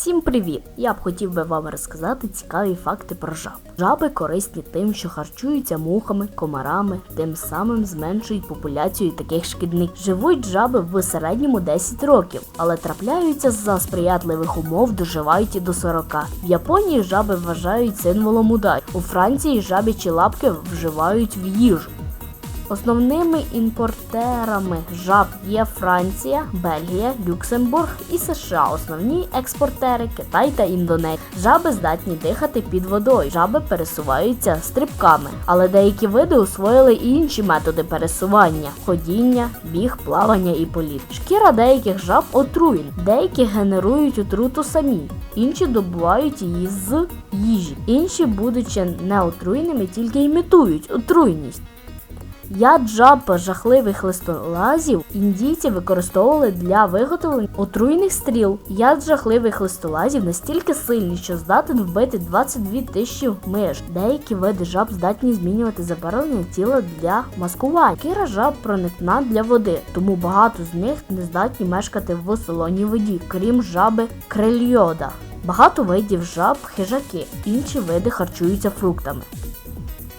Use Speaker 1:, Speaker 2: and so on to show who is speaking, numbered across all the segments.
Speaker 1: Всім привіт! Я б хотів би вам розказати цікаві факти про жаб. Жаби корисні тим, що харчуються мухами, комарами, тим самим зменшують популяцію таких шкідників. Живуть жаби в середньому 10 років, але трапляються за сприятливих умов, доживають і до 40. В Японії жаби вважають символом удачі. У Франції жабічі лапки вживають в їжу. Основними імпортерами жаб є Франція, Бельгія, Люксембург і США. Основні експортери Китай та Індонезія. Жаби здатні дихати під водою. Жаби пересуваються стрибками, але деякі види освоїли і інші методи пересування: ходіння, біг, плавання і політ. Шкіра деяких жаб отруєна, деякі генерують отруту самі. Інші добувають її з їжі, інші, будучи неотруєними, тільки імітують отруйність. Яд жаб жахливих листолазів індійці використовували для виготовлення отруйних стріл. Яд жахливих листолазів настільки сильний, що здатен вбити 22 тисячі миш. Деякі види жаб здатні змінювати забарвлення тіла для маскування. Кіра жаб проникна для води, тому багато з них не здатні мешкати в солоній воді, крім жаби крильйода. Багато видів жаб хижаки, інші види харчуються фруктами.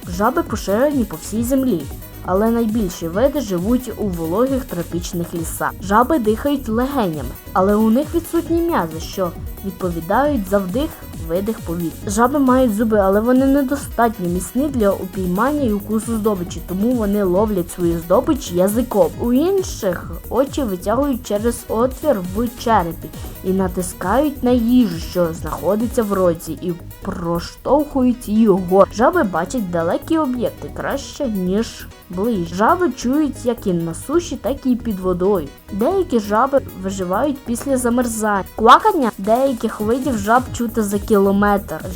Speaker 1: Жаби поширені по всій землі, але найбільші види живуть у вологих тропічних лісах. Жаби дихають легенями, але у них відсутні м'язи, що відповідають за вдих видих повітря. Жаби мають зуби, але вони недостатньо міцні для упіймання і укусу здобичі, тому вони ловлять свою здобич язиком. У інших очі витягують через отвір в черепі і натискають на їжу, що знаходиться в роті, і проштовхують його. Жаби бачать далекі об'єкти краще, ніж ближче. Жаби чують як і на суші, так і під водою. Деякі жаби виживають після замерзання. Квакання деяких видів жаб чути за кілометр.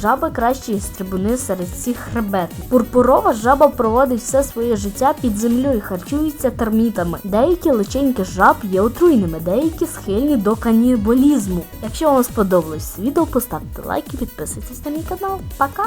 Speaker 1: Жаби кращі стрибуни серед всіх хребетів. Пурпурова жаба проводить все своє життя під землею і харчується термітами. Деякі личинки жаб є отруйними, деякі схильні до канібалізму. Якщо вам сподобалось відео, поставте лайк і підписуйтесь на мій канал. Пока!